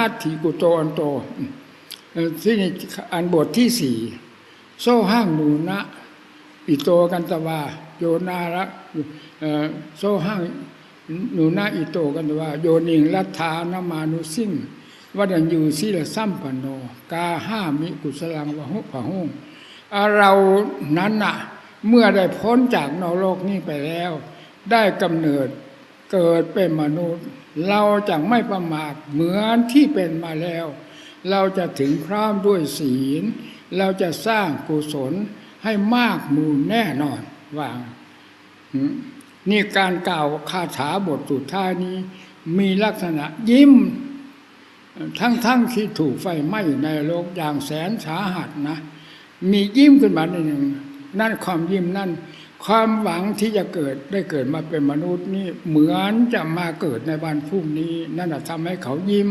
นาทีกุโตอันโตที่นอันบทที่สี่โซห้างหนูนะอิโตกันตวาโยนาระโซห้างหนูนาอิโตกันตวาโยนิงรัฐานามานุสิ่งวัดันยูสิละซัมปันโน กาห้ามิกุสลังวะหุผะหุงอ่าเรานั้นน่ะ เมื่อได้พ้นจากนรกนี้ไปแล้ว ได้กำเนิด เกิดเป็นมนุษย์ เราจะไม่ประมาทเหมือนที่เป็นมาแล้ว เราจะถึงพร้อมด้วยศีล เราจะสร้างกุศลให้มากมูลแน่นอนวางนี่การกล่าวคาถาบทสุดท้ายนี้ มีลักษณะยิ้ม ทั้งๆทที่ถูกไฟไหม้อยู่ในโลกอย่างแสนสาหัสนะ มียิ้มขึ้นมาหนึ่งนั่นความยิ้มนั่น ความหวังที่จะเกิดได้เกิดมาเป็นมนุษย์นี่เหมือนจะมาเกิดในวันพรุ่งนี้ นั่นนะทำให้เขายิ้ม